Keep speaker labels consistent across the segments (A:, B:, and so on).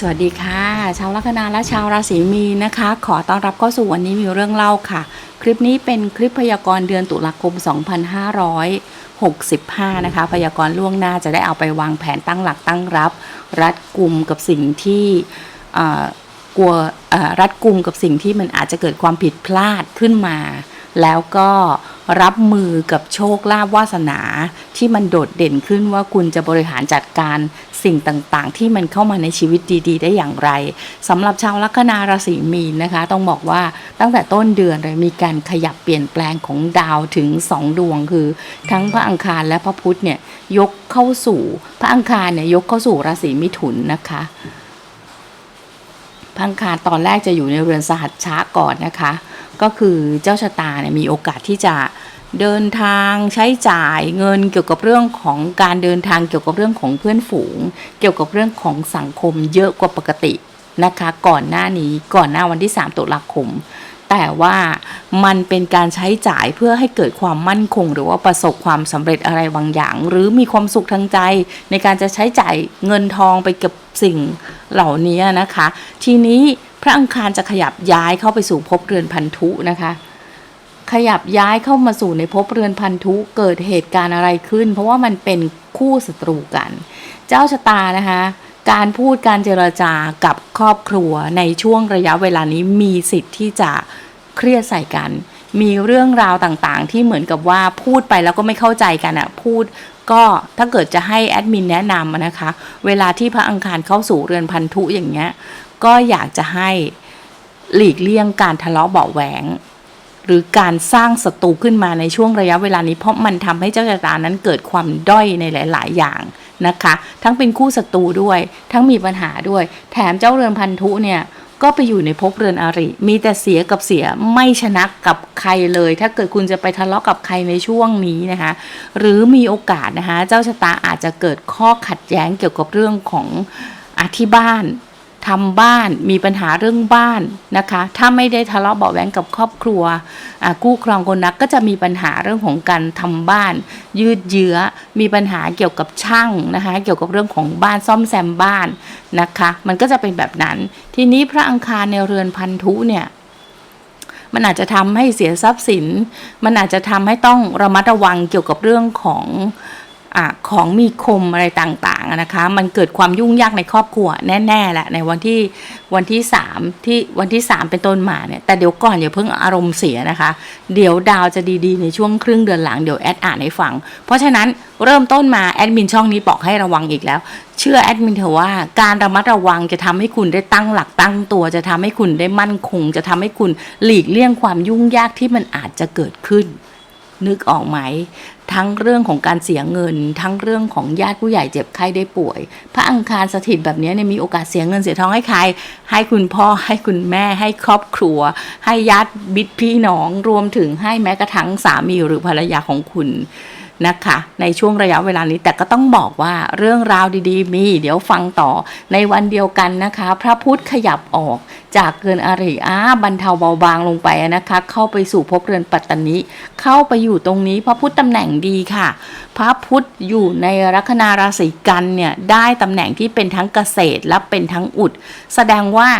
A: สวัสดีค่ะ ชาวลัคนาและชาวราศีมีนนะคะ ขอต้อนรับเข้าสู่วันนี้มีเรื่องเล่าค่ะ คลิปนี้เป็นคลิปพยากรณ์เดือนตุลาคม 2565 นะคะ พยากรณ์ล่วงหน้าจะได้เอาไปวางแผนตั้งหลักตั้งรับ รัดกลุ่มกับสิ่งที่กลัวรัดกลุ่มกับสิ่งที่มันอาจจะเกิดความผิดพลาดขึ้นมา แล้วก็รับมือกับโชคลาภวาสนา ที่มันโดดเด่นขึ้นว่าคุณจะบริหารจัดการสิ่งต่างๆ ที่มันเข้ามาในชีวิตดี ๆ ได้อย่างไรสำหรับชาวลัคนาราศีมีนนะคะ ต้องบอกว่าตั้งแต่ต้นเดือนเลยมีการขยับเปลี่ยนแปลงของดาวถึง 2 ดวงคือ ทั้งพระอังคารและพระพุธเนี่ยยกเข้าสู่พระอังคารเนี่ยยกเข้าสู่ราศีมิถุนนะคะพังคารตอนแรกจะอยู่ในเรือนสหัชชะก่อนนะคะ ก็คือเจ้าชะตาเนี่ยมีโอกาสที่จะเดินทางใช้จ่ายเงินเกี่ยวกับเรื่องของการเดินทางเกี่ยวกับเรื่องของเพื่อนฝูง เกี่ยวกับเรื่องของสังคมเยอะกว่าปกตินะคะ ก่อนหน้านี้ก่อนหน้าวันที่ 3 ตุลาคม แต่ว่ามันเป็นการใช้จ่ายเพื่อให้เกิดความมั่นคง หรือว่าประสบความสำเร็จอะไรบางอย่าง หรือมีความสุขทางใจ ในการจะใช้จ่ายเงินทองไปกับสิ่งเหล่านี้นะคะ ทีนี้ ระอังคารจะขยับย้ายเข้าไปสู่ภพเรือนพันธุนะคะ ขยับย้ายเข้ามาสู่ในภพเรือนพันธุเกิดเหตุการณ์อะไรขึ้น เพราะว่ามันเป็นคู่ศัตรูกัน เจ้าชะตานะคะการพูดการเจรจากับครอบครัวในช่วงระยะเวลานี้มีสิทธิ์ที่จะเครียดใส่กัน มีเรื่องราวต่างๆ ที่เหมือนกับว่าพูดไปแล้วก็ไม่เข้าใจกันอะพูดก็ถ้าเกิดจะให้แอดมินแนะนำนะคะ เวลาที่พระอังคารเข้าสู่เรือนพันธุอย่างเงี้ย ก็อยากจะให้หลีกเลี่ยงการทะเลาะเบาแหวง หรือการสร้างศัตรูขึ้นมาในช่วงระยะเวลานี้เพราะมันทำให้เจ้าชะตานั้นเกิดความด้อยในหลาย ๆ อย่างนะคะ ทั้งเป็นคู่ศัตรูด้วย ทั้งมีปัญหาด้วย แถมเจ้าเรือนพันธุเนี่ยก็ไปอยู่ในภพเรือนอริ มีแต่เสียกับเสียไม่ชนะกับใครเลย ถ้าเกิดคุณจะไปทะเลาะกับใครในช่วงนี้นะคะ หรือมีโอกาสนะคะ เจ้าชะตาอาจจะเกิดข้อขัดแย้งเกี่ยวกับเรื่องของอาที่บ้าน ทำบ้านมีปัญหาเรื่องบ้านนะคะ ถ้าไม่ได้ทะเลาะเบาะแว้งกับครอบครัวกู้ครองคนรักก็จะมีปัญหาเรื่องของการทำบ้าน ยืดเยื้อมีปัญหาเกี่ยวกับช่างนะคะ เกี่ยวกับเรื่องของบ้านซ่อมแซมบ้านนะคะ มันก็จะเป็นแบบนั้น ทีนี้พระอังคารในเรือนพันธุเนี่ยมันอาจจะทำให้เสียทรัพย์สิน มันอาจจะทำให้ต้องระมัดระวังเกี่ยวกับเรื่องของ อของมีคมอะไรต่างๆนะคะ มันเกิดความยุ่งยากในครอบครัวแน่ๆแหละในวันที่วันที่สามที่วันที่สามเป็นต้นมาเนี่ยแต่เดี๋ยวก่อนอย่าเพิ่งอารมณ์เสียนะคะ เดี๋ยวดาวจะดีๆในช่วงครึ่งเดือนหลังเดี๋ยวแอดอ่านให้ฟัง เพราะฉะนั้นเริ่มต้นมาแอดมินช่องนี้บอกให้ระวังอีกแล้ว เชื่อแอดมินเถอะว่าการระมัดระวังจะทำให้คุณได้ตั้งหลักตั้งตัว จะทำให้คุณได้มั่นคง จะทำให้คุณหลีกเลี่ยงความยุ่งยากที่มันอาจจะเกิดขึ้น นึกออกไหม ทั้งเรื่องของการเสียเงิน ทั้งเรื่องของญาติผู้ใหญ่เจ็บไข้ได้ป่วย พระอังคารสถิตแบบนี้เนี่ยมีโอกาสเสียเงินเสียทองให้ใคร ให้คุณพ่อให้คุณแม่ให้ครอบครัว ให้ญาติบิดพี่น้องรวมถึงให้แม้กระทั่งสามีหรือภรรยาของคุณ นะคะ ในช่วงระยะเวลานี้แต่ก็ต้องบอกว่าเรื่องราวดีๆ มี เดี๋ยวฟังต่อในวันเดียวกันนะคะ พระพุธขยับออกจากเรือนอริอาบรรเทาเบาบางลงไปนะคะ เข้าไปสู่ภพเรือนปัตตานิเข้าไปอยู่ตรงนี้พระพุธตำแหน่งดีค่ะ พระพุธอยู่ในลัคนาราศีกันเนี่ยได้ตำแหน่งที่เป็นทั้งเกษตรและเป็นทั้งอุด แสดงว่า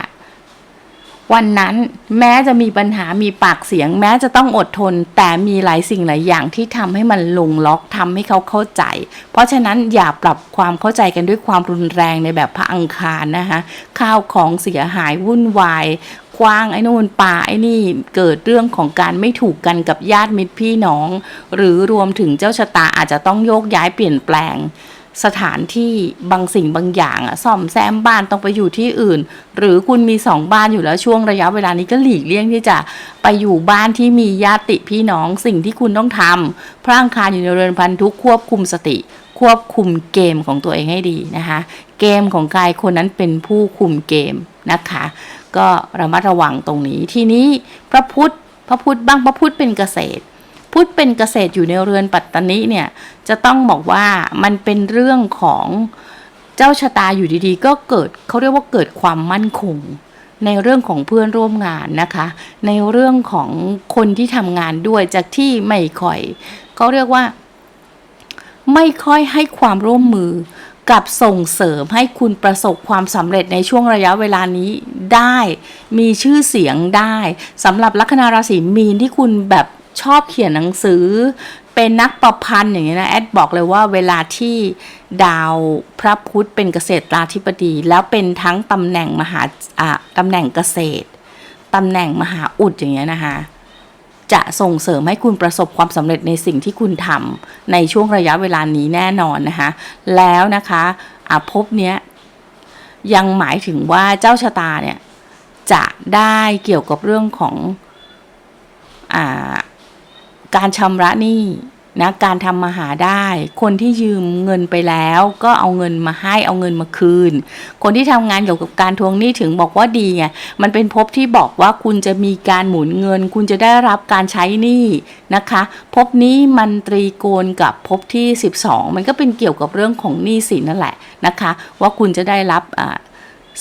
A: วันนั้นแม้จะมีปัญหามีปากเสียง แม้จะต้องอดทน แต่มีหลายสิ่งหลายอย่างที่ทำให้มันลงล็อกทำให้เขาเข้าใจ เพราะฉะนั้นอย่าปรับความเข้าใจกันด้วยความรุนแรงในแบบพระอังคารนะคะข้าวของเสียหายวุ่นวายคว้างไอ้นู่นป่าไอ้นี่เกิดเรื่องของการไม่ถูกกันกับญาติมิตรพี่น้อง หรือรวมถึงเจ้าชะตาอาจจะต้องโยกย้ายเปลี่ยนแปลง สถานที่บางสิ่งบางอย่างอะซ่อมแซมบ้านต้องไปอยู่ที่อื่น หรือคุณมีสองบ้านอยู่แล้วช่วงระยะเวลานี้ก็หลีกเลี่ยงที่จะไปอยู่บ้านที่มีญาติพี่น้องสิ่งที่คุณต้องทำพระอังคารอยู่ในเรือนพันธุควบคุมสติ ควบคุมเกมของตัวเองให้ดีนะคะ เกมของกายคนนั้นเป็นผู้คุมเกมนะคะ ก็ระมัดระวังตรงนี้ทีนี้พระพุทธพระพุทธบ้างพระพุทธเป็นเกษตร พุธเป็นเกษตรอยู่ในเรือนปัตตานิเนี่ยจะต้องบอกว่ามันเป็นเรื่องของเจ้าชะตาอยู่ดีๆ ก็เกิดเขาเรียกว่าเกิดความมั่นคง ในเรื่องของเพื่อนร่วมงานนะคะ ในเรื่องของคนที่ทำงานด้วยจากที่ไม่ค่อยเขาเรียกว่า ไม่ค่อยให้ความร่วมมือกับส่งเสริมให้คุณประสบความสำเร็จในช่วงระยะเวลานี้ได้ มีชื่อเสียงได้สำหรับลัคนาราศีมีนที่คุณแบบ ชอบเขียนหนังสือ เป็นนักประพันธ์อย่างเงี้ยนะแอดบอกเลยว่าเวลาที่ดาวพระพุธเป็นเกษตรราธิบดี แล้วเป็นทั้งตำแหน่งมหาอ่าตำแหน่งเกษตรตำแหน่งมหาอุดอย่างเงี้ยนะคะจะส่งเสริมให้คุณประสบความสำเร็จในสิ่งที่คุณทำในช่วงระยะเวลานี้แน่นอนนะคะ แล้วนะคะอาภพเนี้ยยังหมายถึงว่าเจ้าชะตาเนี่ยจะได้เกี่ยวกับเรื่องของอ่า การชำระหนี้นะการทำมาหาได้ คนที่ยืมเงินไปแล้วก็เอาเงินมาให้เอาเงินมาคืน คนที่ทำงานเกี่ยวกับการทวงหนี้ถึงบอกว่าดีไงมันเป็นภพที่บอกว่าคุณจะมีการหมุนเงิน คุณจะได้รับการใช้หนี้นะคะภพนี้มันตรีโกณกับภพที่ 12 มันก็เป็นเกี่ยวกับเรื่องของหนี้สินนั่นแหละนะคะ ว่าคุณจะได้รับอ่า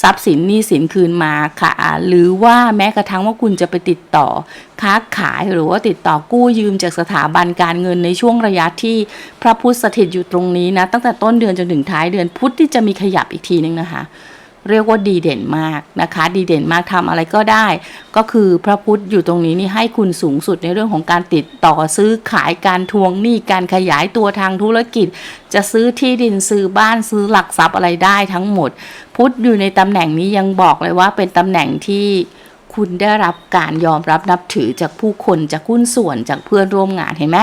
A: ทรัพย์สินหนี้สินคืนมาค่ะ หรือว่าแม้กระทั่งว่าคุณจะไปติดต่อค้าขายหรือว่าติดต่อกู้ยืมจากสถาบันการเงินในช่วงระยะที่พระพุทธสถิตอยู่ตรงนี้นะตั้งแต่ต้นเดือนจนถึงท้ายเดือนพุธที่จะมีขยับอีกทีนึงนะคะเรียกว่าดีเด่นมากนะคะ ดีเด่นมากทำอะไรก็ได้ ก็คือพระพุทธอยู่ตรงนี้นี่ให้คุณสูงสุดในเรื่องของการติดต่อซื้อขายการทวงหนี้การขยายตัวทางธุรกิจ จะซื้อที่ดินซื้อบ้านซื้อหลักทรัพย์อะไรได้ทั้งหมด พุทธอยู่ในตำแหน่งนี้ยังบอกเลยว่าเป็นตำแหน่งที่คุณได้รับการยอมรับนับถือจากผู้คนจากหุ้นส่วนจากเพื่อนร่วมงานเห็นไหม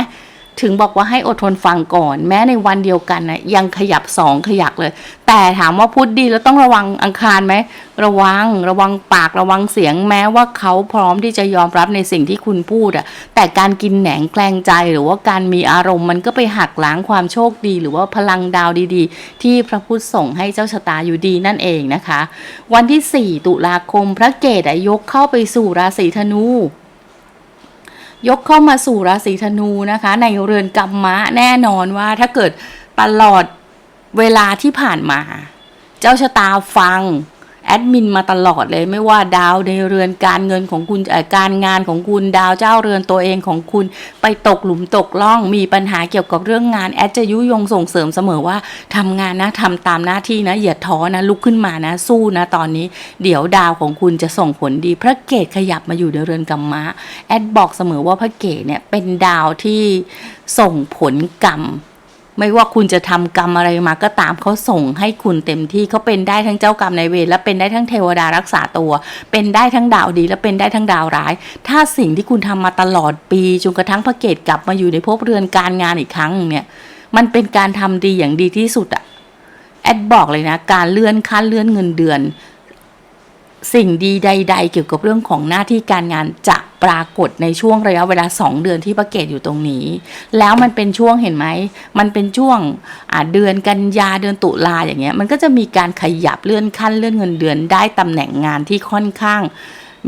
A: ถึงบอกว่าให้อดทนฟังก่อน แม้ในวันเดียวกันนะยังขยับสองขยักเลย แต่ถามว่าพุธดีแล้วต้องระวังอังคารไหมระวังระวังปากระวังเสียงแม้ว่าเขาพร้อมที่จะยอมรับในสิ่งที่คุณพูดอะแต่การกินแหนงแกล้งใจหรือว่าการมีอารมณ์มันก็ไปหักล้างความโชคดี หรือว่าพลังดาวดีๆ ที่พระพุทธส่งให้เจ้าชะตาอยู่ดีนั่นเองนะคะ วันที่ 4 ตุลาคมพระเกตยกเข้าไปสู่ราศีธนู ยกเข้ามาสู่ราศีธนูนะคะ ในเรือนกรรมะแน่นอนว่าถ้าเกิดตลอดเวลาที่ผ่านมา เจ้าชะตาฟัง ดมินมาตลอดเลยไม่ว่าดาวในเรือนการเงินของคุณการงานของคุณดาวเจ้าเรือนตัวเองของคุณ ไปตกหลุมตกล่องมีปัญหาเกี่ยวกับเรื่องงานแอดจะยุยงส่งเสริมเสมอว่าทำงานนะทำตามหน้าที่นะอย่าท้อนะลุกขึ้นมานะสู้นะตอนนี้ เดี๋ยวดาวของคุณจะส่งผลดี พระเกตขยับมาอยู่ในเรือนกรรมะแอดบอกเสมอว่าพระเกตเนี่ยเป็นดาวที่ส่งผลกรรม ไม่ว่าคุณจะทำกรรมอะไรมาก็ตามเขาส่งให้คุณเต็มที่เขาเป็นได้ทั้งเจ้ากรรมนายเวรและเป็นได้ทั้งเทวดารักษาตัว เป็นได้ทั้งดาวดี และเป็นได้ทั้งดาวร้าย ถ้าสิ่งที่คุณทำมาตลอดปีจนกระทั่งพระเกตกลับมาอยู่ในภพเรือนการงานอีกครั้งหนึ่งเนี่ยมันเป็นการทำดีอย่างดีที่สุดอะแอดบอกเลยนะ การเลื่อนขั้นเลื่อนเงินเดือน สิ่งดีใด ๆ เกี่ยวกับเรื่องของหน้าที่การงานจะปรากฏในช่วงระยะเวลา 2 เดือนที่ประเกตอยู่ตรงนี้ แล้วมันเป็นช่วงเห็นไหม มันเป็นช่วงเดือนกันยาเดือนตุลาอย่างเงี้ย มันก็จะมีการขยับเลื่อนขั้นเลื่อนเงินเดือนได้ตำแหน่งงานที่ค่อนข้าง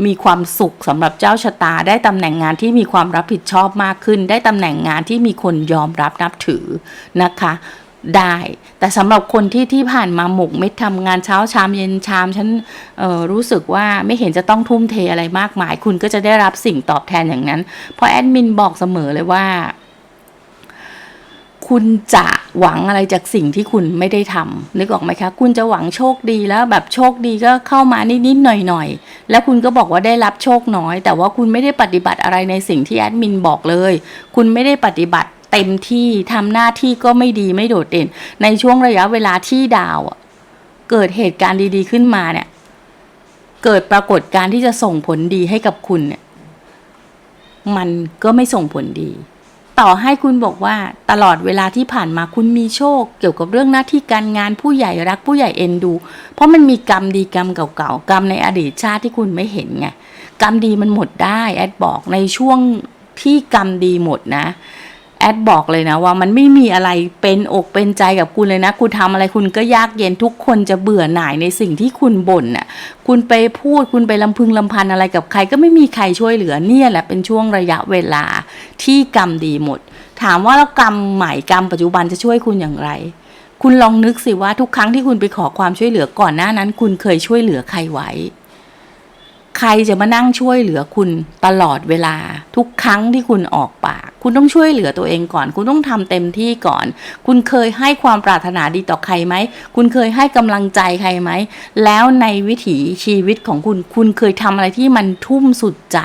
A: มีความสุขสำหรับเจ้าชะตา ได้ตำแหน่งงานที่มีความรับผิดชอบมากขึ้น ได้ตำแหน่งงานที่มีคนยอมรับนับถือนะคะ ได้ แต่สำหรับคนที่ที่ผ่านมาหมกเม็ดทำงานเช้าชามเย็นชามฉันรู้สึกว่าไม่เห็นจะต้องทุ่มเทอะไรมากมาย คุณก็จะได้รับสิ่งตอบแทนอย่างนั้น เพราะแอดมินบอกเสมอเลยว่า คุณจะหวังอะไรจากสิ่งที่คุณไม่ได้ทำนึกออกไหมคะ คุณจะหวังโชคดีแล้วแบบโชคดีก็เข้ามานิดๆหน่อยๆ แล้วคุณก็บอกว่าได้รับโชคน้อย แต่ว่าคุณไม่ได้ปฏิบัติอะไรในสิ่งที่แอดมินบอกเลย คุณไม่ได้ปฏิบัติ เต็มที่ทำหน้าที่ก็ไม่ดีไม่โดดเด่น ในช่วงระยะเวลาที่ดาวเกิดเหตุการณ์ดีๆขึ้นมาเนี่ย เกิดปรากฏการณ์ที่จะส่งผลดีให้กับคุณเนี่ย มันก็ไม่ส่งผลดี ต่อให้คุณบอกว่าตลอดเวลาที่ผ่านมาคุณมีโชค เกี่ยวกับเรื่องหน้าที่การงานผู้ใหญ่รักผู้ใหญ่เอ็นดู เพราะมันมีกรรมดีกรรมเก่าๆกรรมในอดีตชาติที่คุณไม่เห็นไงกรรมดีมันหมดได้แอดบอกในช่วงที่กรรมดีหมดนะ อดบอกเลยนะว่ามันไม่มีอะไรเป็นอกเป็นใจกับคุณเลยนะ คุณทำอะไรคุณก็ยากเย็นทุกคนจะเบื่อหน่ายในสิ่งที่คุณบ่นน่ะ คุณไปพูดคุณไปลำพึงลำพันอะไรกับใครก็ไม่มีใครช่วยเหลือเนี่ยแหละเป็นช่วงระยะเวลาที่กรรมดีหมด ถามว่าแล้วกรรมใหม่กรรมปัจจุบันจะช่วยคุณอย่างไร คุณลองนึกสิว่าทุกครั้งที่คุณไปขอความช่วยเหลือก่อนหน้านั้น คุณเคยช่วยเหลือใครไว้ ใครจะมานั่งช่วยเหลือคุณตลอดเวลา ทุกครั้งที่คุณออกปาก คุณต้องช่วยเหลือตัวเองก่อน คุณต้องทำเต็มที่ก่อน คุณเคยให้ความปรารถนาดีต่อใครไหม คุณเคยให้กำลังใจใครไหม แล้วในวิถีชีวิตของคุณ คุณเคยทำอะไรที่มันทุ่มสุดใจ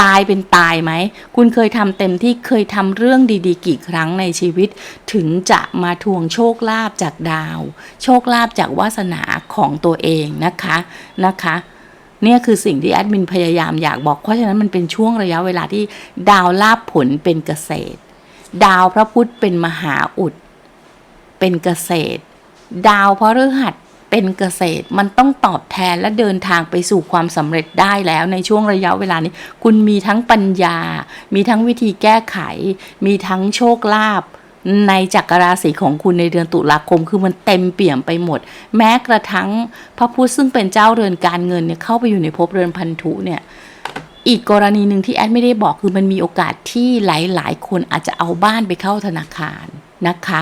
A: ตายเป็นตายไหม คุณเคยทำเต็มที่เคยทำเรื่องดีๆ กี่ครั้งในชีวิต ถึงจะมาทวงโชคลาภจากดาว โชคลาภจากวาสนาของตัวเองนะคะนะคะ เนี่ยคือสิ่งที่แอดมินพยายามอยากบอก เพราะฉะนั้นมันเป็นช่วงระยะเวลาที่ดาวลาบผลเป็นเกษตร ดาวพระพุธเป็นมหาอุด เป็นเกษตร ดาวพฤหัสเป็นเกษตรมันต้องตอบแทนและเดินทางไปสู่ความสำเร็จได้แล้วในช่วงระยะเวลานี้ คุณมีทั้งปัญญา มีทั้งวิธีแก้ไข มีทั้งโชคลาภ ในจักรราศีของคุณในเดือนตุลาคม คือมันเต็มเปี่ยมไปหมด แม้กระทั่งพระพุธซึ่งเป็นเจ้าเรือนการเงินเนี่ยเข้าไปอยู่ในภพเรือนพันธุเนี่ยอีกกรณีหนึ่งที่แอดไม่ได้บอกคือมันมีโอกาสที่หลาย ๆ คนอาจจะเอาบ้านไปเข้าธนาคารนะคะ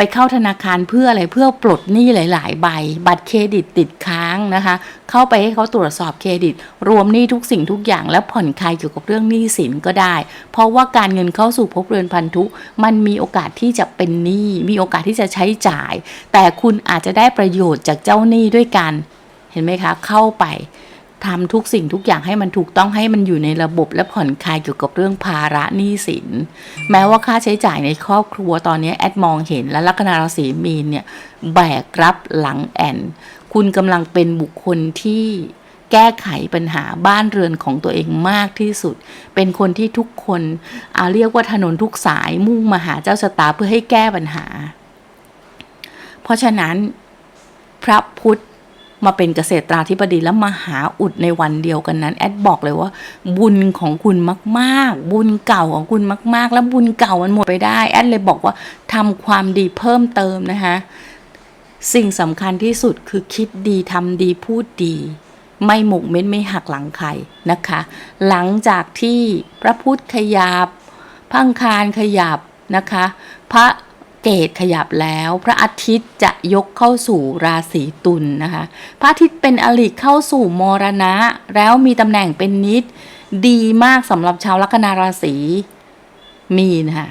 A: ไปเข้าธนาคารเพื่ออะไรเพื่อปลดหนี้หลาย ๆ ใบ บัตรเครดิตติดค้างนะคะ เข้าไปให้เขาตรวจสอบเครดิต รวมหนี้ทุกสิ่งทุกอย่าง แล้วผ่อนคลายเกี่ยวกับเรื่องหนี้สินก็ได้ เพราะว่าการเงินเข้าสู่ภพเรือนพันธุ มันมีโอกาสที่จะเป็นหนี้มีโอกาสที่จะใช้จ่าย แต่คุณอาจจะได้ประโยชน์จากเจ้าหนี้ด้วยกัน เห็นไหมคะ เข้าไป ทำทุกสิ่งทุกอย่างให้มันถูกต้องให้มันอยู่ในระบบและผ่อนคลายเกี่ยวกับเรื่องภาระหนี้สิน แม้ว่าค่าใช้จ่ายในครอบครัวตอนนี้แอดมองเห็นและลัคนาราศีมีนเนี่ยแบกรับหลังแอนคุณกำลังเป็นบุคคลที่แก้ไขปัญหาบ้านเรือนของตัวเองมากที่สุด เป็นคนที่ทุกคนเอาเรียกว่าถนนทุกสายมุ่งมาหาเจ้าชะตาเพื่อให้แก้ปัญหา เพราะฉะนั้นพระพุทธ มาเป็นเกษตราธิบดีแล้วมาหาอุดในวันเดียวกันนั้น แอดบอกเลยว่า บุญของคุณมากๆ บุญเก่าของคุณมาก ๆ แล้วบุญเก่ามันหมดไปได้ แอดเลยบอกว่าทำความดีเพิ่มเติมนะคะสิ่งสำคัญที่สุดคือคิดดีทำดีพูดดี ไม่หมกเม็ดไม่หักหลังใครนะคะ หลังจากที่พระพุทธขยับพังคารขยับนะคะ พระ เกตขยับแล้ว พระอาทิตย์จะยกเข้าสู่ราศีตุลนนะคะ พระอาทิตย์เป็นอริเข้าสู่มรณะ แล้วมีตำแหน่งเป็นนิด ดีมากสำหรับชาวลัคนาราศีมีนะคะ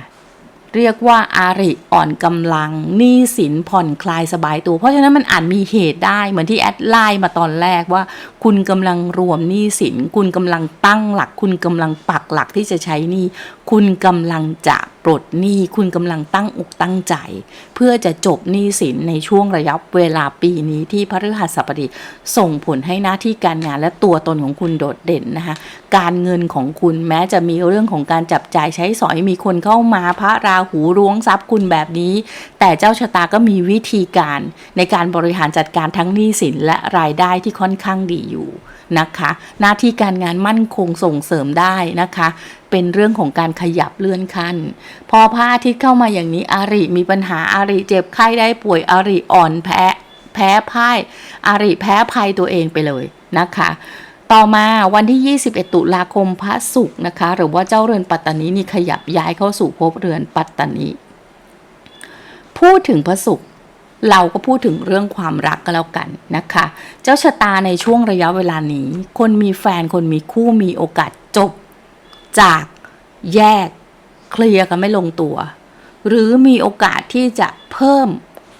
A: เรียกว่าอาริอ่อนกำลังหนี้สินผ่อนคลายสบายตัว เพราะฉะนั้นมันอาจมีเหตุได้เหมือนที่แอดไลน์มาตอนแรกว่า คุณกำลังรวมหนี้สิน คุณกำลังตั้งหลัก คุณกำลังปักหลักที่จะใช้หนี้คุณกำลังจะ ปลดหนี้คุณกำลังตั้งอกตั้งใจ เพื่อจะจบหนี้สินในช่วงระยะเวลาปีนี้ที่พฤหัสบดีส่งผลให้หน้าที่การงานและตัวตนของคุณโดดเด่นนะคะ การเงินของคุณแม้จะมีเรื่องของการจับจ่ายใช้สอยมีคนเข้ามาพระราหูร้วงทรัพย์คุณแบบนี้ แต่เจ้าชะตาก็มีวิธีการในการบริหารจัดการทั้งหนี้สินและรายได้ที่ค่อนข้างดีอยู่นะคะ หน้าที่การงานมั่นคงส่งเสริมได้นะคะ เป็นเรื่องของการขยับเลื่อนขั้น พอพระอาทิตย์เข้ามาอย่างนี้อาริมีปัญหาอาริเจ็บไข้ได้ป่วยอาริอ่อนแพ้แพ้พ่ายอาริแพ้ภัยตัวเองไปเลยนะคะต่อมาวันที่ 21 ตุลาคมพระศุกร์นะคะ หรือว่าเจ้าเรือนปัตตานีนี่ขยับย้ายเข้าสู่ภพเรือนปัตตานี พูดถึงพระศุกร์ เราก็พูดถึงเรื่องความรักก็แล้วกันนะคะ เจ้าชะตาในช่วงระยะเวลานี้ คนมีแฟนคนมีคู่มีโอกาสจบ จากแยกเคลียร์กันไม่ลงตัว หรือมีโอกาสที่จะเพิ่ม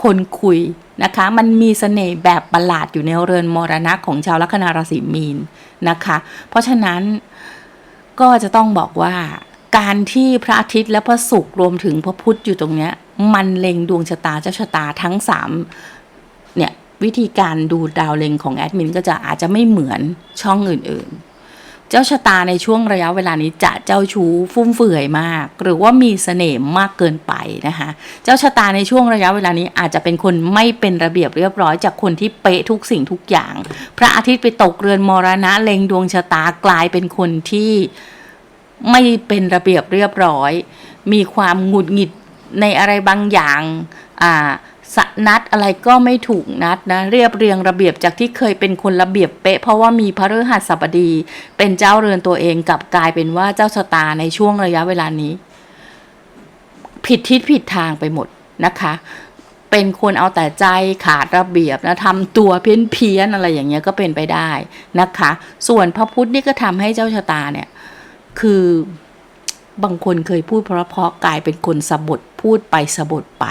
A: คนคุยนะคะ มันมีเสน่ห์แบบประหลาดอยู่ในเรือนมรณะของชาวลัคนาราศีมีนนะคะ เพราะฉะนั้นก็จะต้องบอกว่า การที่พระอาทิตย์และพระศุกร์รวมถึงพระพุธอยู่ตรงเนี้ย มันเล็งดวงชะตาเจ้าชะตาทั้งสามเนี่ยวิธีการดูดาวเล็งของแอดมินก็จะอาจจะไม่เหมือนช่องอื่นๆ เจ้าชะตาในช่วงระยะเวลานี้จะเจ้าชู้ฟุ่มเฟือยมาก หรือว่ามีเสน่ห์มากเกินไปนะคะ เจ้าชะตาในช่วงระยะเวลานี้อาจจะเป็นคนไม่เป็นระเบียบเรียบร้อยจากคนที่เป๊ะทุกสิ่งทุกอย่าง พระอาทิตย์ไปตกเรือนมรณะเล็งดวงชะตากลายเป็นคนที่ ไม่เป็นระเบียบเรียบร้อย มีความหงุดหงิดในอะไรบางอย่างอ่าสนัดอะไรก็ไม่ถูกนัดนะเรียบเรียงระเบียบจากที่เคยเป็นคนระเบียบเป๊ะ เพราะว่ามีพระฤหัสบดี เป็นเจ้าเรือนตัวเองกับกลายเป็นว่าเจ้าชะตาในช่วงระยะเวลานี้ ผิดทิศผิดทางไปหมดนะคะ เป็นคนเอาแต่ใจขาดระเบียบนะทำตัวเพี้ยนเพี้ยนอะไรอย่างเงี้ยก็เป็นไปได้นะคะ ส่วนพระพุธนี่ก็ทำให้เจ้าชะตาเนี่ย คือบางคนเคยพูดเพราะๆกลายเป็นคนสะบดพูดไปสะบดไป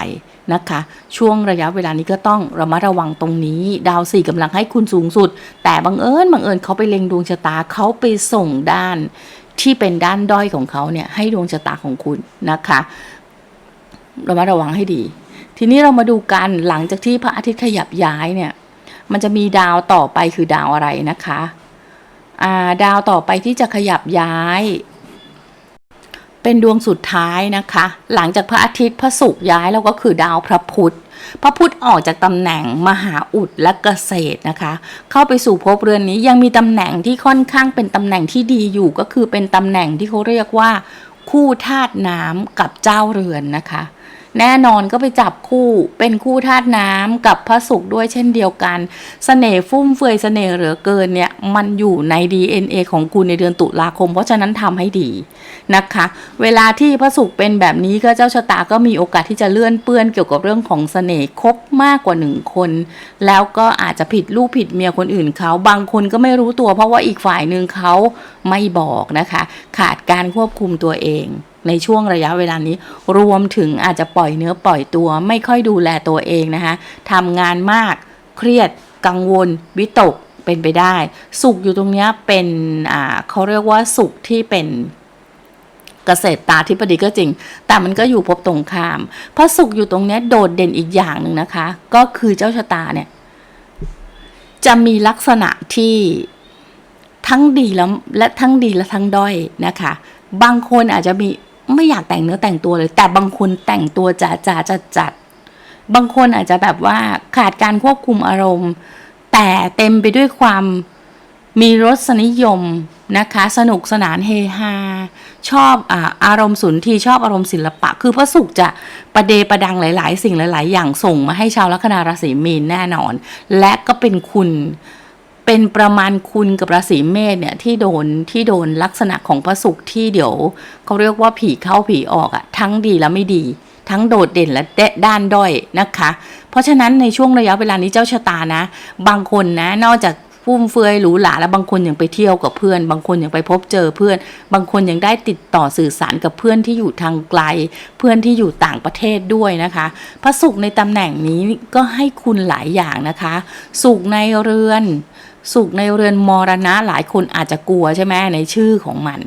A: นะคะ ช่วงระยะเวลานี้ก็ต้องระมัดระวังตรงนี้ ดาวสี่กำลังให้คุณสูงสุด แต่บังเอิญบังเอิญเขาไปเล็งดวงชะตาเขาไปส่งด้านที่เป็นด้านด้อยของเขาเนี่ยให้ดวงชะตาของคุณนะคะระมัดระวังให้ดี ทีนี้เรามาดูกันหลังจากที่พระอาทิตย์ขยับย้ายเนี่ย มันจะมีดาวต่อไปคือดาวอะไรนะคะ ดาวต่อไปที่จะขยับย้าย เป็นดวงสุดท้ายนะคะ หลังจากพระอาทิตย์พระศุกร์ย้ายแล้วก็คือดาวพระพุธพระพุธออกจากตำแหน่งมหาอุดและเกษตรนะคะ เข้าไปสู่ภพเรือนนี้ยังมีตำแหน่งที่ค่อนข้างเป็นตำแหน่งที่ดีอยู่ก็คือเป็นตำแหน่งที่เขาเรียกว่า คู่ธาตุน้ำกับเจ้าเรือนนะคะ แน่นอนก็ไปจับคู่เป็นคู่ธาตุน้ำกับพระศุกร์ด้วยเช่นเดียวกันสเสน่ห์ฟุ่มเฟือยเสน่ห์เหลือเกินเนี่ยมันอยู่ใน DNA ของคุณในเดือนตุลาคม เพราะฉะนั้นทำให้ดีนะคะ เวลาที่พระศุกร์เป็นแบบนี้ก็เจ้าชะตาก็มีโอกาสที่จะเลื่อนเปื้อนเกี่ยวกับเรื่องของเสน่ห์คบมากกว่าหนึ่งคน แล้วก็อาจจะผิดลูกผิดเมียคนอื่นเขาบางคนก็ไม่รู้ตัว เพราะว่าอีกฝ่ายหนึ่งเขาไม่บอกนะคะ ขาดการควบคุมตัวเองในช่วงระยะเวลานี้ รวมถึงอาจจะปล่อยเนื้อปล่อยตัว ไม่ค่อยดูแลตัวเองนะคะทำงานมากเครียดกังวล วิตกเป็นไปได้ สุขอยู่ตรงเนี้ยเป็นอ่าเขาเรียกว่าสุขที่เป็นเกษตรตาธิปดีก็จริง แต่มันก็อยู่ภพตรงข้ามเพราะสุขอยู่ตรงเนี้ยโดดเด่นอีกอย่างหนึ่งนะคะ ก็คือเจ้าชะตาเนี่ย จะมีลักษณะที่ทั้งดีแล้วและทั้งดีและทั้งด้อยนะคะ บางคนอาจจะมี ไม่อยากแต่งเนื้อแต่งตัวเลย แต่บางคนแต่งตัวจ๋าจ๋าจัดจัดบางคนอาจจะแบบว่าขาดการควบคุมอารมณ์ แต่เต็มไปด้วยความมีรสนิยมนะคะ สนุกสนานเฮฮาชอบอาอารมณ์สุนทรีชอบอารมณ์ศิลปะ คือพระศุกร์จะประเดประดังหลาย ๆ สิ่งหลาย ๆ อย่างส่งมาให้ชาวลัคนาราศีมีนแน่นอน และก็เป็นคุณ เป็นประมาณคุณกับราศีเมษเนี่ยที่โดนที่โดนลักษณะของพระศุกร์ที่เดี๋ยวเขาเรียกว่าผีเข้าผีออกอะทั้งดีและไม่ดี ทั้งโดดเด่นและด้านด้อยนะคะ เพราะฉะนั้นในช่วงระยะเวลานี้เจ้าชะตานะ บางคนนะนอกจากฟุ่มเฟือยหรูหราแล้วบางคนยังไปเที่ยวกับเพื่อน บางคนยังไปพบเจอเพื่อน บางคนยังได้ติดต่อสื่อสารกับเพื่อนที่อยู่ทางไกล เพื่อนที่อยู่ต่างประเทศด้วยนะคะพระศุกร์ในตำแหน่งนี้ก็ให้คุณหลายอย่างนะคะศุกร์ในเรือน สุขในเรือนมรณะหลายคนอาจจะกลัวใช่ไหมในชื่อของมัน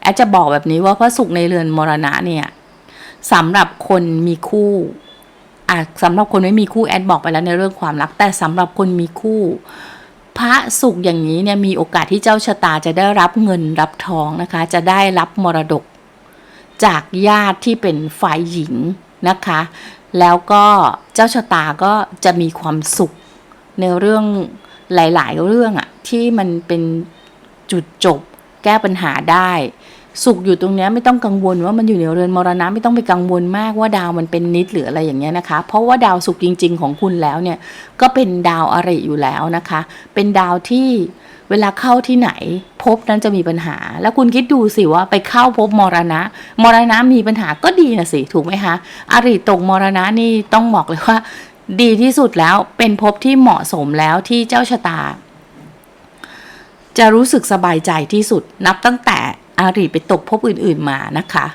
A: แอดจะบอกแบบนี้ว่าพระสุขในเรือนมรณะเนี่ยสำหรับคนมีคู่อะสำหรับคนไม่มีคู่แอดบอกไปแล้วในเรื่องความรัก แต่สำหรับคนมีคู่ พระสุขอย่างนี้เนี่ยมีโอกาสที่เจ้าชะตาจะได้รับเงินรับทองนะคะ จะได้รับมรดก จากญาติที่เป็นฝ่ายหญิงนะคะ แล้วก็เจ้าชะตาก็จะมีความสุขในเรื่อง หลาย ๆ เรื่องอะที่มันเป็นจุดจบแก้ปัญหาได้ สุขอยู่ตรงนี้ไม่ต้องกังวลว่ามันอยู่ในเรือนมรณะไม่ต้องไปกังวลมากว่าดาวมันเป็นนิดหรืออะไรอย่างเงี้ยนะคะ เพราะว่าดาวสุขจริง ๆ ของคุณแล้วเนี่ยก็เป็นดาวอริอยู่แล้วนะคะ เป็นดาวที่เวลาเข้าที่ไหนภพนั้นจะมีปัญหา แล้วคุณคิดดูสิว่าไปเข้าภพมรณะ มรณะมีปัญหาก็ดีนะสิ ถูกไหมคะอริตกมรณะนี่ต้องบอกเลยว่า ดีที่สุดแล้วเป็นภพที่เหมาะสมแล้วที่เจ้าชะตา จะรู้สึกสบายใจที่สุดนับตั้งแต่อาริไปตกภพอื่น ๆมานะคะ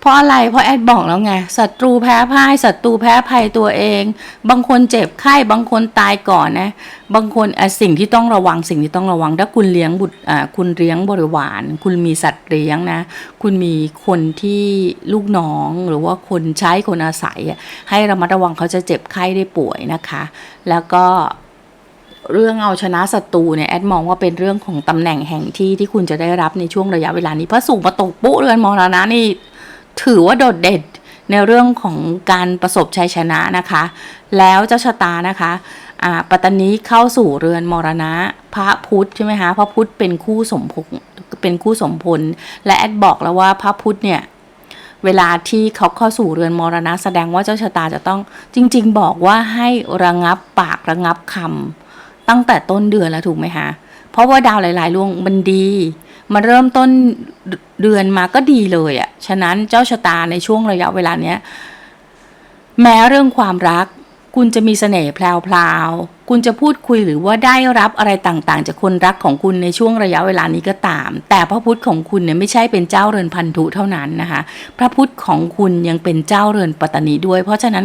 A: เพราะอะไร เพราะแอดบอกแล้วไง ศัตรูแพ้พ่ายศัตรูแพ้ภัยตัวเอง บางคนเจ็บไข้ บางคนตายก่อนนะ บางคนอสิ่งที่ต้องระวัง สิ่งที่ต้องระวัง ถ้าคุณเลี้ยงบุตรคุณเลี้ยงบริวาร คุณมีสัตว์เลี้ยงนะ คุณมีคนที่ลูกน้อง หรือว่าคนใช้คนอาศัย ให้ระมัดระวังเขาจะเจ็บไข้ได้ป่วยนะคะ แล้วก็เรื่องเอาชนะศัตรูเนี่ยแอดมองว่าเป็นเรื่องของตำแหน่งแห่งที่ที่คุณจะได้รับในช่วงระยะเวลานี้พระสูงมาตกปุ๊เรือนมรณะนี่ ถือว่าโดดเด่นในเรื่องของการประสบชัยชนะนะคะ แล้วเจ้าชะตานะคะปัตตานีเข้าสู่เรือนมรณะ พระพุธใช่ไหมคะพระพุธเป็นคู่สมพงเป็นคู่สมพล และแอดบอกแล้วว่าพระพุธเนี่ยเวลาที่เขาเข้าสู่เรือนมรณะ แสดงว่าเจ้าชะตาจะต้องจริง ๆ บอกว่าให้ระงับปากระงับคำตั้งแต่ต้นเดือนแล้วถูกไหมคะเพราะว่าดาวหลาย ๆ ดวงมันดี มันเริ่มต้นเดือนมาก็ดีเลยอะ่ะ ฉะนั้นเจ้าชะตาในช่วงระยะเวลาเนี้ย แม้เรื่องความรัก คุณจะมีเสน่ห์แพรวๆ คุณจะพูดคุยหรือว่าได้รับอะไรต่างๆ จากคนรักของคุณในช่วงระยะเวลานี้ก็ตาม แต่พระพุธของคุณเนี่ยไม่ใช่เป็นเจ้าเรือนพันธุเท่านั้นนะคะ พระพุธของคุณยังเป็นเจ้าเรือนปัตตานีด้วย เพราะฉะนั้น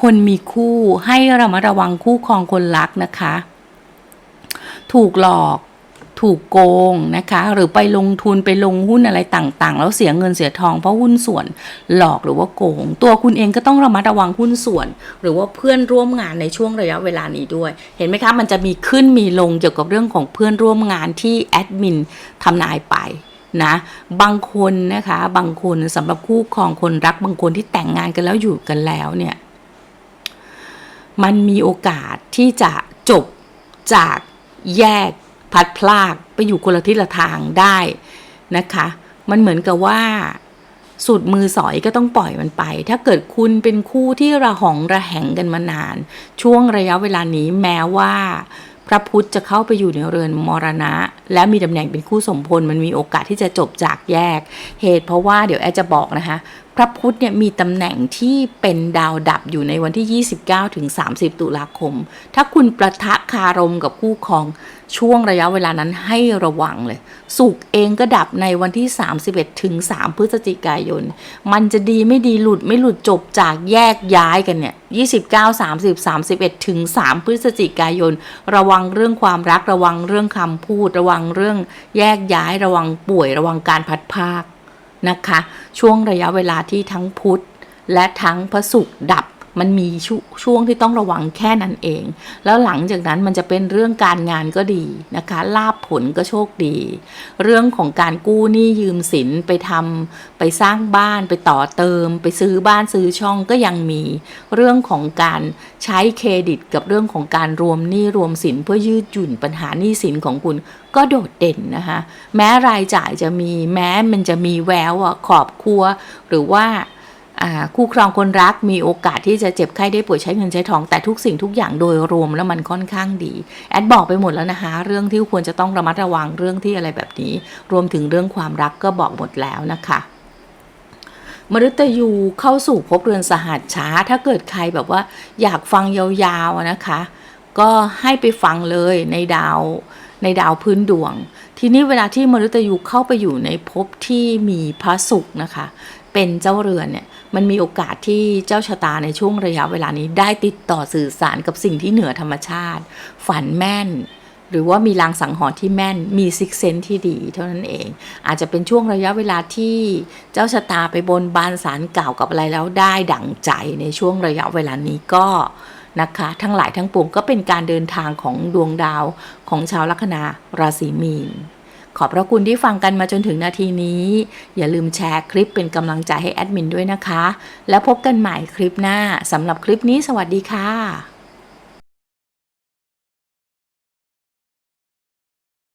A: คนมีคู่ให้ระมัดระวังคู่ครองคนรักนะคะ ถูกหลอก ถูกโกงนะคะ หรือไปลงทุนไปลงหุ้นอะไรต่างๆ แล้วเสียเงินเสียทองเพราะหุ้นส่วนหลอกหรือว่าโกง ตัวคุณเองก็ต้องระมัดระวังหุ้นส่วน หรือว่าเพื่อนร่วมงานในช่วงระยะเวลานี้ด้วย เห็นไหมคะมันจะมีขึ้นมีลงเกี่ยวกับเรื่องของเพื่อนร่วมงานที่แอดมินทำนายไปนะบางคนนะคะบางคนสำหรับคู่ครองคนรักบางคนที่แต่งงานกันแล้วอยู่กันแล้วเนี่ยมันมีโอกาสที่จะจบจากแยก พัดพลากไปอยู่คนละทิศละทางได้นะคะ มันเหมือนกับว่าสุดมือสอยก็ต้องปล่อยมันไป ถ้าเกิดคุณเป็นคู่ที่ระหองระแหงกันมานาน ช่วงระยะเวลานี้แม้ว่า พระพุทธจะเข้าไปอยู่ในเรือนมรณะ และมีตำแหน่งเป็นคู่สมพลมันมีโอกาสที่จะจบจากแยก เหตุเพราะว่าเดี๋ยวแอดจะบอกนะคะ พระพุธเนี่ยมีตำแหน่งที่เป็นดาวดับอยู่ในวันที่ 29ถึง30 ตุลาคม ถ้าคุณประทะคารมกับคู่ครองช่วงระยะเวลานั้นให้ระวังเลย สุขเองก็ดับในวันที่ 31ถึง3พฤศจิกายน มันจะดีไม่ดีหลุดไม่หลุดจบจากแยกย้ายกันเนี่ย 29 30 31ถึง3พฤศจิกายน ระวังเรื่องความรักระวังเรื่องคำพูด ระวังเรื่องแยกย้ายระวังป่วยระวังการพัดภาค นะคะ ช่วงระยะเวลาที่ทั้งพุธและทั้งพระศุกร์ดับ มันมีชช่วงที่ต้องระวังแค่นั้นเอง แล้วหลังจากนั้นมันจะเป็นเรื่องการงานก็ดีนะคะ ลาบผลก็โชคดี เรื่องของการกู้หนี้ยืมสินไปทำไปสร้างบ้านไปต่อเติม ไปซื้อบ้านซื้อช่องก็ยังมี เรื่องของการใช้เครดิตกับเรื่องของการรวมหนี้รวมสินเพื่อยืดหยุ่นปัญหาหนี้สินของคุณก็โดดเด่นนะคะ แม้รายจ่ายจะมีแม้มันจะมีแววขอบครัวหรือว่า คู่ครองคนรักมีโอกาสที่จะเจ็บไข้ได้ป่วยใช้เงินใช้ทองแต่ทุกสิ่งทุกอย่างโดยรวมแล้วมันค่อนข้างดี แอดบอกไปหมดแล้วนะคะ เรื่องที่ควรจะต้องระมัดระวังเรื่องที่อะไรแบบนี้ รวมถึงเรื่องความรักก็บอกหมดแล้วนะคะมฤตยูเข้าสู่ภพเรือนสหัสช้า ถ้าเกิดใครแบบว่าอยากฟังยาวๆนะคะ ก็ให้ไปฟังเลยในดาวในดาวพื้นดวง ทีนี้เวลาที่มฤตยูเข้าไปอยู่ในภพที่มีพระศุกร์นะคะ เป็นเจ้าเรือนเนี่ยมันมีโอกาสที่เจ้าชะตาในช่วงระยะเวลานี้ได้ติดต่อสื่อสารกับสิ่งที่เหนือธรรมชาติ ฝันแม่น หรือว่ามีลางสังหรณ์ที่แม่นมีซิกเซนที่ดีเท่านั้นเอง อาจจะเป็นช่วงระยะเวลาที่เจ้าชะตาไปบนบานสารกล่าวกับอะไรแล้วได้ดั่งใจในช่วงระยะเวลานี้ก็นะคะทั้งหลายทั้งปวงก็เป็นการเดินทางของดวงดาวของชาวลัคนาราศีมีน ขอบพระคุณที่ฟังกันมาจนถึงนาทีนี้ อย่าลืมแชร์คลิปเป็นกำลังใจให้แอดมินด้วยนะคะ แล้วพบกันใหม่คลิปหน้าสำหรับคลิปนี้สวัสดีค่ะ